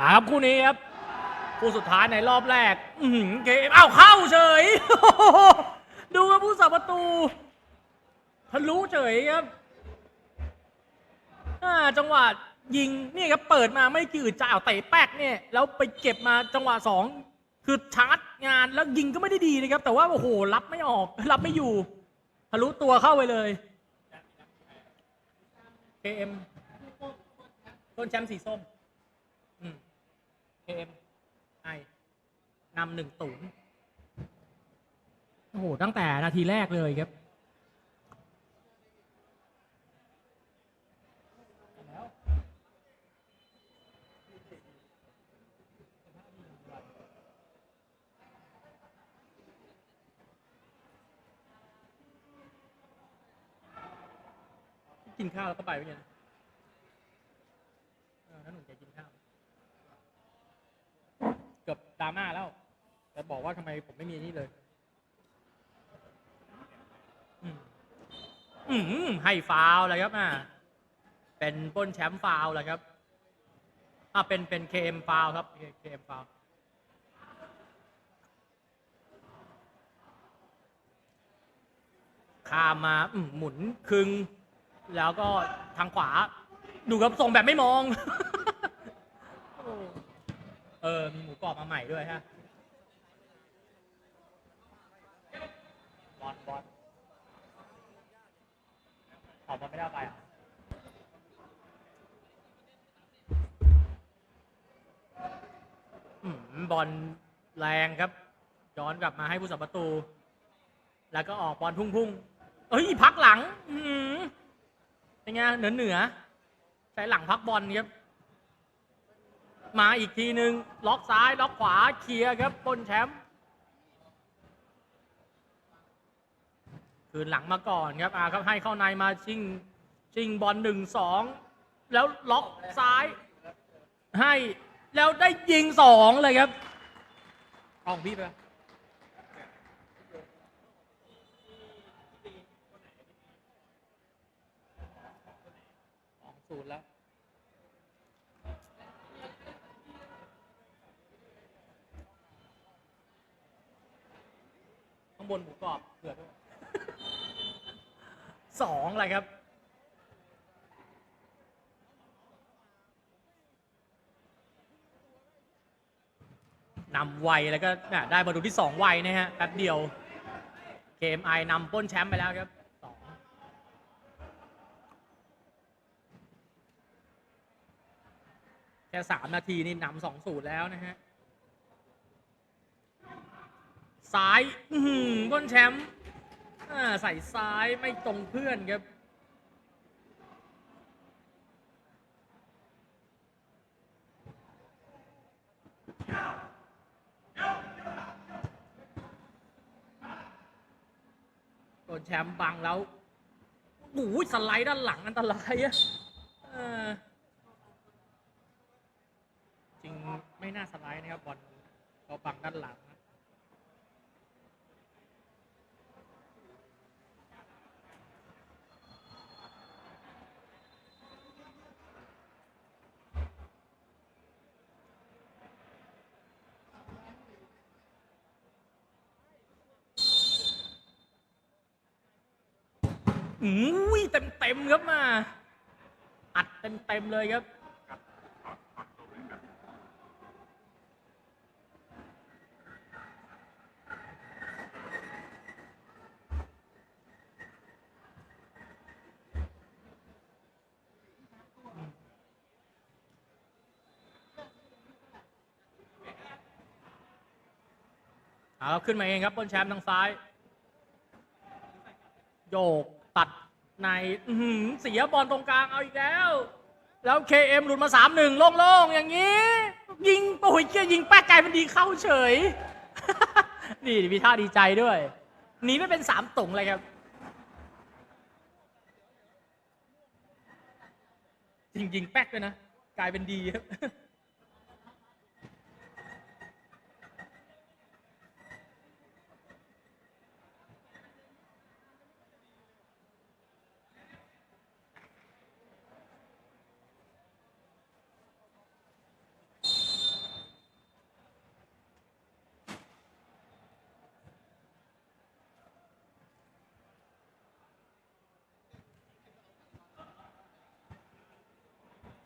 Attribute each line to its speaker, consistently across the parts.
Speaker 1: ครับคู่นี้ครับคู่สุดท้ายในรอบแรก อืเกมอ้าวเข้าเฉย ดูครับผู้สับประตูทะลุเฉยครับจังหวะยิงนี่ครับเปิดมาไม่กี่อึดใจเอาเตะแป๊กเนี่ยแล้วไปเก็บมาจังหวะสองคือชาร์จงานแล้วยิงก็ไม่ได้ดีนะครับ แต่ว่าโอ้โหรับไม่ออก รับไม่อยู่ทะลุตัวเข้าไปเลย KM ต้นแชมป์สีส้ม KM ไอนำหนึ่งศูนย์โอ้โห ตั้งแต่นาทีแรกเลยครับกินข้าวแล้วก็ไปไปเนี่ยเออถ้าหนุ่มจะกินข้าว เกือบดราม่าแล้ว แต่บอกว่าทำไมผมไม่มีนี่เลย อืมอืมให้ฟาวเลยครับอะเป็นป้นแชมป์ฟาวเลยครับอะเป็นเป็นเคเอ็มฟาวครับเคเอ็มฟาวข้ามมาหมุนคึง แล้วก็ทางขวา ดูครับส่งแบบไม่มอง เออ มีหมูกรอบมาใหม่ด้วยฮะบอลบอลออกมาไม่ได้ไปอะอืมบอลแรงครับย้อนกลับมาให้ผู้สับประตู แล้วก็ออกบอลพุ่งๆเอ้ย พักหลัง อืมเป็นไงเหนือเหนือๆใช้หลังพักบอลครับ มาอีกทีหนึ่งล็อกซ้าย ล็อกขวาเคลียร์ครับปล้นแชมป์คืนหลังมาก่อนครับอาครับให้เข้าในมาชิงชิงบอลหนึ่งสองแล้วล็อกซ้าย ให้แล้วได้ยิงสองเลยครับอาของพี่ไปสองศูนย์แล้ว ข้าง บนหมูกรอบเผือด้วยสองอะไรครับ นำไวแล้วก็ได้ประตูที่สองไวนะฮะแป๊บเดียว KMI นำป้นแชมป์ไปแล้วครับสองแค่สามนาทีนี่นำสองศูนย์แล้วนะฮะ ซ้ายอือหือบนแชมป์ใส่ซ้ายไม่ตรงเพื่อนครับโดนแชมป์บังแล้วโอ้ยสไลด์ด้านหลังอันตรายอะจริงไม่น่าสไลด์นะครับบอลเขาบังด้านหลัง อุ้ยเต็มเต็มๆครับมา อัดเต็มเต็มๆเลยครับ เอาขึ้นมาเองครับบนแชมป์ทางซ้าย โยก ตัดในอื้อหือเสียบอลตรงกลางเอาอีกแล้ว แล้ว KM หลุดมาสามหนึ่งโล่งๆ อย่างนี้ ยิงโอ้ยเกี้ยยิงแป๊กไกลมันดีเข้าเฉย นี่มีท่าดีใจด้วยหนีไม่เป็นสามตุ่งเลยครับ จริงยิงแป๊กด้วยนะ กลายเป็นดีครับ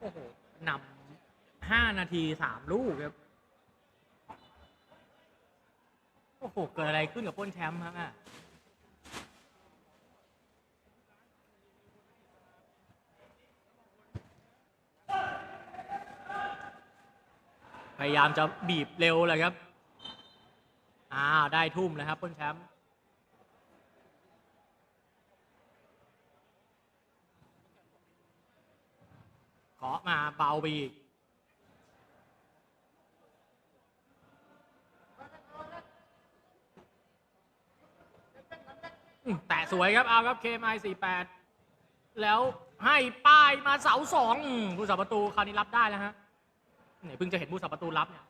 Speaker 1: อ้โหนำห้านาทีสามลูกครับ โอ้โห เกิดอะไรขึ้นกับป้นแชมป์ครับอะพยายามจะบีบเร็วเลยครับ อ้าว ได้ทุ่มแล้วครับป้นแชมป์าะมาเบาไปอีกแตะสวยครับ เอาครับ KMI 48แปดแล้วให้ป้ายมาเสาสองผู้สับประตูคราวนี้รับได้แล้วฮะเนี่ยเพิ่งจะเห็นผู้สับประตูรับเนี่ย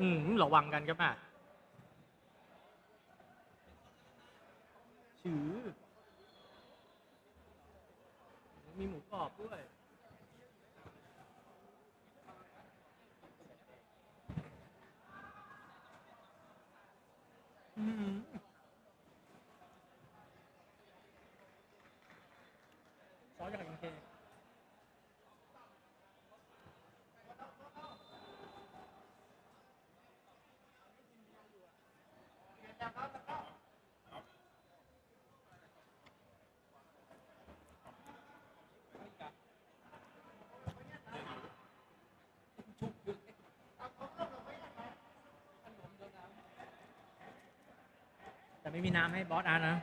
Speaker 1: อืมระวังกันครับอะ ชือ มีหมูกรอบด้วย อืมซอสจากยังเค แต่ไม่มีน้ำให้บอสอาร์ตนะ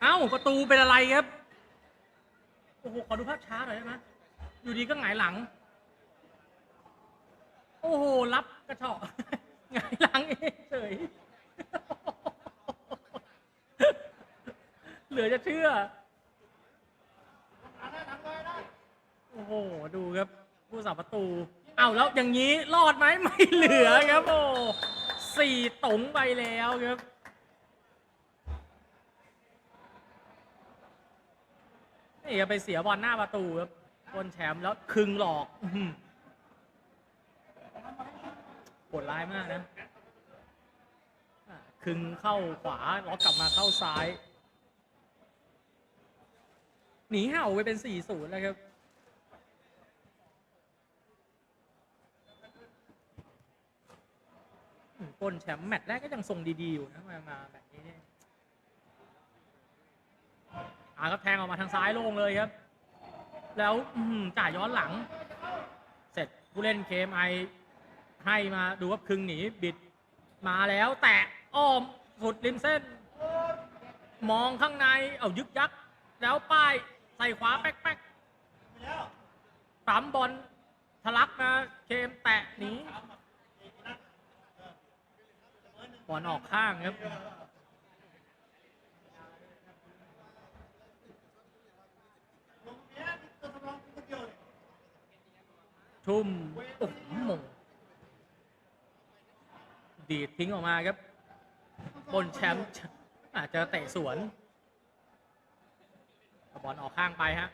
Speaker 1: เอ้า ประตูเป็นอะไรครับ โอ้โห ขอดูภาพช้าหน่อยได้ไหมอยู่ดีก็หงายหลัง โอ้โห รับกระเฉาะหงายหลังเองเฉย เหลือจะเชื่อ โอ้โห ดูครับ ผู้สาประตู เอาแล้วอย่างนี้รอดไหมไม่เหลือครับโอ้สี่ตงไปแล้วครับนี่จะไปเสียบอลหน้าประตูครับบนแชมป์แล้วคึงหลอกอื้อหือโหดร้ายมากนะอะคึงเข้าขวาล็อกกลับมาเข้าซ้าย หนีเห่าไปเป็น 4-0 แล้วครับ อืมปล้นแชมป์แมตช์แรกก็ยังทรงดีๆอยู่นะมามาแบบนี้เนี่ยอ่าครับแทงออกมาทางซ้ายโล่งเลยครับ แล้วจ่ายย้อนหลัง เสร็จผู้เล่นเคมไอให้มาดูว่าคึงหนีบิดมาแล้วแตะอ้อมสุดริมเส้น มองข้างในเอายึกยักแล้วป้ายใส่ขวาแป๊กแป๊กสามบอล อลออกข้างครับทุ่มโอ้โหมงดีดทิ้งออกมาครับ บนแชมป์อาจจะเตะสวนบอลออกข้างไปฮะ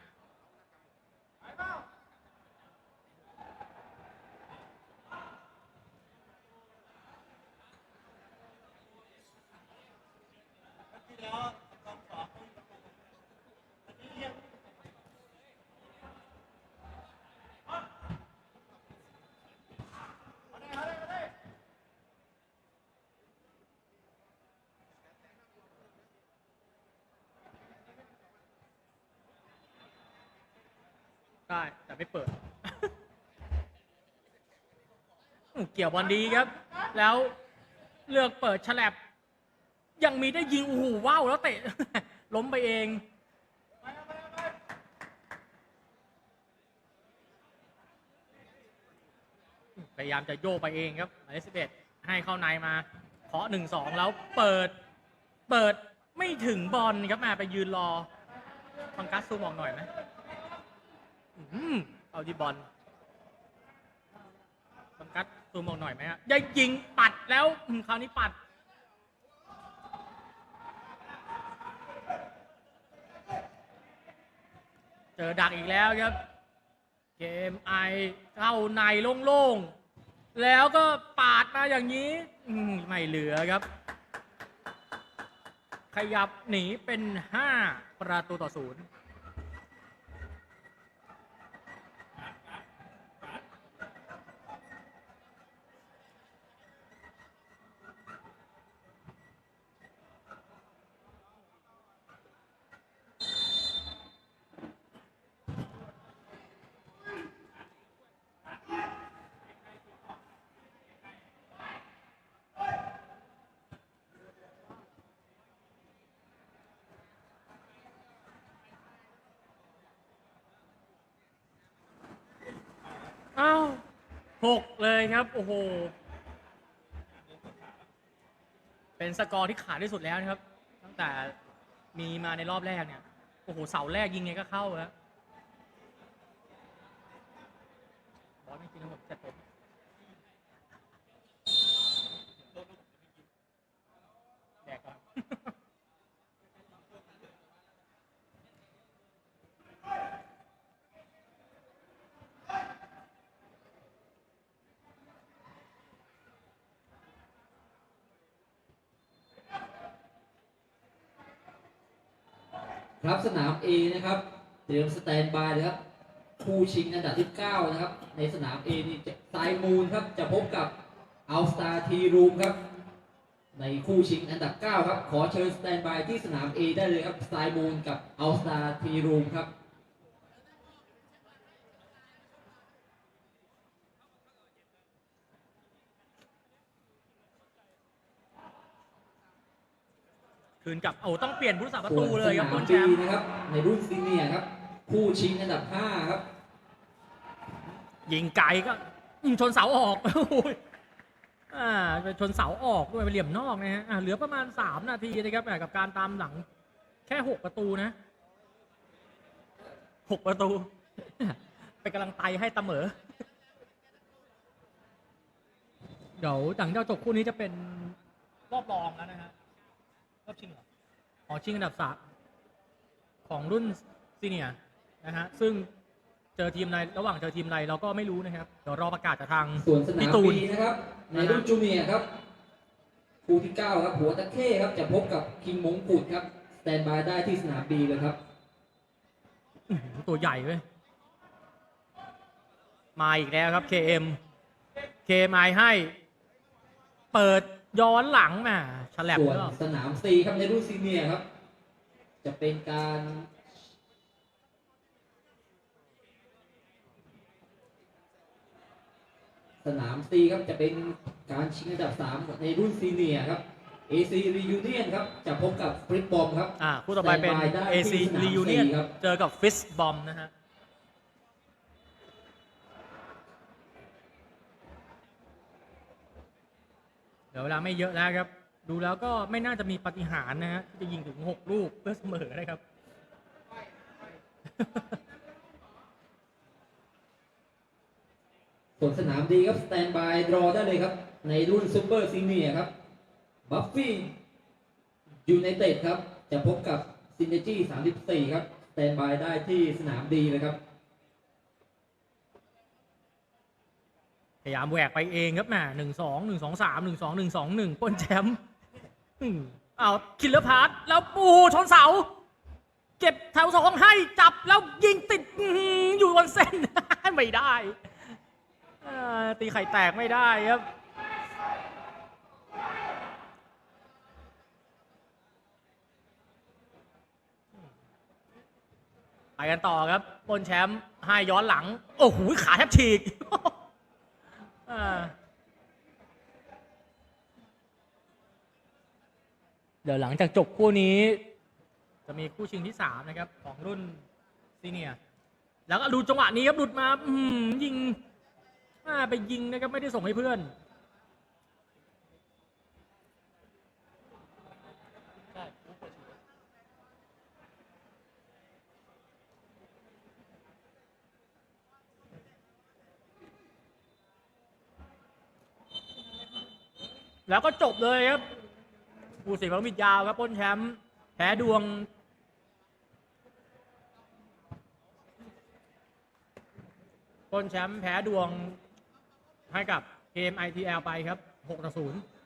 Speaker 1: ได้แต่ไม่เปิดเกี่ยวบอลดีครับ แล้วเลือกเปิดฉลับ ยังมีได้ยิงโอ้โหว้าวแล้วเตะ ล้มไปเองพยายามจะโยกไปเองครับหมายเลขสิบเอ็ดให้เข้าในมาเคาะหนึ่งสองแล้วเปิด เปิดไม่ถึงบอลครับมาไปยืนรอฟังกัสซูมออกหน่อยไหม อืมเอาที่บอลบังกัดซูมออกหน่อยไหมฮะได้ยิงปัดแล้วอืมคราวนี้ปัด เจอดักอีกแล้วครับ เกมไอเข้าในโล่งๆ แล้วก็ปาดมาอย่างนี้อืมไม่เหลือครับ ขยับหนีเป็น 5 ประตูต่อศูนย์ อ้าว หกเลยครับ โอ้โห เป็นสกอร์ที่ขาดที่สุดแล้วนะครับ ตั้งแต่มีมาในรอบแรกเนี่ย โอ้โห เสาแรกยิงไงก็เข้าแล้วบอลไม่กินนะผมจัดผมแดกก่อน
Speaker 2: ครับสนาม A นะครับเตรียมสแตนบายเลยครับคู่ชิงอันดับที่ 9 นะครับ ในสนาม A นี่ไซมูนครับจะพบกับอัลสตาทีรูมครับ ในคู่ชิงอันดับ 9 ครับ ขอเชิญสแตนบายที่สนาม A ได้เลยครับไซมูนกับอัลสตาทีรูมครับ
Speaker 1: คืนกลับโอ้ต้องเปลี่ยนผู้รักษาประ
Speaker 2: ส่ว
Speaker 1: ตู
Speaker 2: น
Speaker 1: เล
Speaker 2: ส
Speaker 1: ยครับ
Speaker 2: นาม
Speaker 1: ต้นแช
Speaker 2: B
Speaker 1: มป์
Speaker 2: นะครับ ในรุ่นซีเนียร์ครับ คู่ชิงอันดับ 5 ครับ
Speaker 1: ยิงไกลก็ยิงชนเสาออกโอ้ยอ่าไปชนเสาออกด้วยไปเหลี่ยมนอกนะฮะอ่าเหลือประมาณ 3 นาทีนะครับอ่ากับการตามหลังแค่ 6 ประตูนะ6ประตูเป็นกำลังไตให้ตะเหมอเดี๋ยวหลังจากจบคู่นี้จะเป็นรอบรองแล้วนะฮะ รอบชิงเหรออ๋อชิงอันดับสามของรุ่นซีเนียร์นะฮะซึ่งเจอทีมในระหว่างเจอทีมในเราก็ไม่รู้นะครับเดี๋ยวรอประกาศจากทาง
Speaker 2: ส่วนสนา
Speaker 1: พี่
Speaker 2: ม
Speaker 1: ตูน
Speaker 2: B นะครับ ในรุ่นจูเนียร์ครับ คู่ที่9ครับ หัวตะเข้ครับ จะพบกับคิงมงกุฎครับ สแตนบายได้ที่สนาม B เลยครับ
Speaker 1: อื้อหือตัวใหญ่เว้ย มาอีกแล้วครับ KM KM ให้ เปิดย้อนหลังมา ฉลับ
Speaker 2: ส่วน
Speaker 1: ก็
Speaker 2: สนาม C ครับในรุ่นซีเนียร์ครับ จะเป็นการสนาม C ครับจะเป็นการชิงอันดับ 3 ในรุ่นซีเนียร์ครับ AC Reunion ครับ จะพบกับฟริปบอมครับ
Speaker 1: อ่าคู่ต่อไปเป็น
Speaker 2: Standby ได้
Speaker 1: AC
Speaker 2: ที่สนาม
Speaker 1: Reunion
Speaker 2: สี่ครับ
Speaker 1: เจอกับ Fist Bomb นะฮะเดี๋ยวเวลาไม่เยอะแล้วครับ ดูแล้วก็ไม่น่าจะมีปาฏิหารย์นะฮะที่จะยิงถึง 6 ลูกเพื่อเสมอนะครับ
Speaker 2: ส่วนสนามดีครับสแตนบายรอได้เลยครับ ในรุ่นซูเปอร์ซีเนียร์ครับบัฟฟี่ยูไนเต็ดครับ จะพบกับซินเนจี้34 ครับสแตนบายได้ที่สนามดีเลยครับ
Speaker 1: พยายามแหวกไปเองครับแหมหนึ่งสองหนึ่งสองสามหนึ่งสองหนึ่งสองหนึ่งป้นแชมป์ อืมเอาคิลเลอร์พาร์ตแล้วปูชนเสา เก็บแถวสองให้จับแล้วยิงติดอื้อหืออยู่บนเส้น ไม่ได้อ่าตีไข่แตกไม่ได้ครับ ไปกันต่อครับปนแชมป์ให้ย้อนหลัง โอ้โหขาแทบฉีก อ่า ดี๋ยวหลังจากจบคู่นี้ จะมีคู่ชิงที่สามนะครับ ของรุ่นซีเนียแล้วก็ดูจังหวะนี้ครับหลุดมาอืมยิงอ่าไปยิงนะครับ ไม่ได้ส่งให้เพื่อนแล้วก็จบเลยครับ ผู้สิบังมิดยาวครับป้นแชมป์แพ้ดวง ป้นแชมป์แพ้ดวงให้กับเกม ITL ไปครับ6ต่อ0